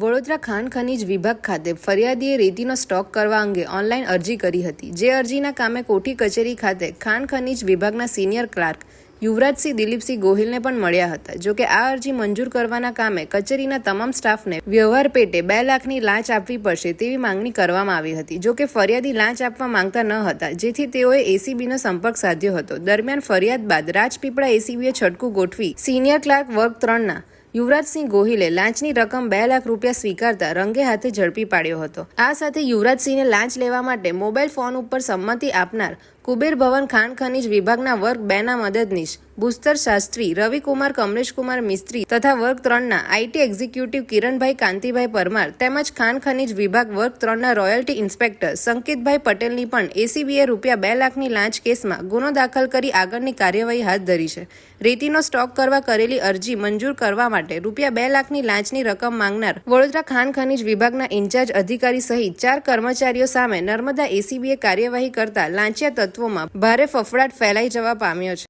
વડોદરા ખાણ ખનીજ વિભાગ ખાતે ફરિયાદીએ રેતીનો સ્ટોક કરવા અંગે ઓનલાઈન અરજી કરી હતી. જે અરજીના કામે કોઠી કચેરી ખાતે ખાણ ખનીજ વિભાગના સિનિયર ક્લાર્ક યુવરાજસિંહ દિલીપસિંહ ગોહિલને પણ મળ્યા હતા. જોકે આ અરજી મંજૂર કરવાના કામે કચેરીના તમામ સ્ટાફને વ્યવહાર પેટે બે લાખની લાંચ આપવી પડશે તેવી માંગણી કરવામાં આવી હતી. જોકે ફરિયાદી લાંચ આપવા માંગતા ન હતા, જેથી તેઓએ એસીબીનો સંપર્ક સાધ્યો હતો. દરમિયાન ફરિયાદ બાદ રાજપીપળા એસીબીએ છટકું ગોઠવી સિનિયર ક્લાર્ક વર્ગ ત્રણના યુવરાજસિંહ ગોહિલે લાંચની રકમ બે લાખ રૂપિયા સ્વીકારતા રંગે હાથે ઝડપી પાડ્યો હતો. આ સાથે યુવરાજસિંહને લાંચ લેવા માટે મોબાઈલ ફોન ઉપર સંમતિ આપનાર કુબેર ભવન ખાણ ખનીજ વિભાગના વર્ગ બે ના મદદનીશ. ભૂસ્તર શાસ્ત્રી, રવિકુમાર, કમલેશકુમાર મિસ્ત્રી તથા વર્ગ ત્રણના આઈટી એક્ઝિક્યુટિવ કિરણભાઈ કાંતિભાઈ પરમાર તેમજ ખાણ ખનીજ વિભાગ વર્ગ ત્રણના રોયલ્ટી ઇન્સ્પેક્ટર સંકેતભાઈ પટેલની પણ એસીબીએ રૂપિયા બે લાખની લાંચ કેસમાં ગુનો દાખલ કરી આગળની કાર્યવાહી હાથ ધરી છે. રેતીનો સ્ટોક કરવા કરેલી અરજી મંજૂર કરવા માટે રૂપિયા બે લાખની લાંચની રકમ માંગનાર વડોદરા ખાણ ખનીજ વિભાગના ઇન્ચાર્જ અધિકારી સહિત ચાર કર્મચારીઓ સામે નર્મદા એસીબીએ કાર્યવાહી કરતા લાંચિયા તત્વોમાં ભારે ફફડાટ ફેલાઈ જવા પામ્યો છે.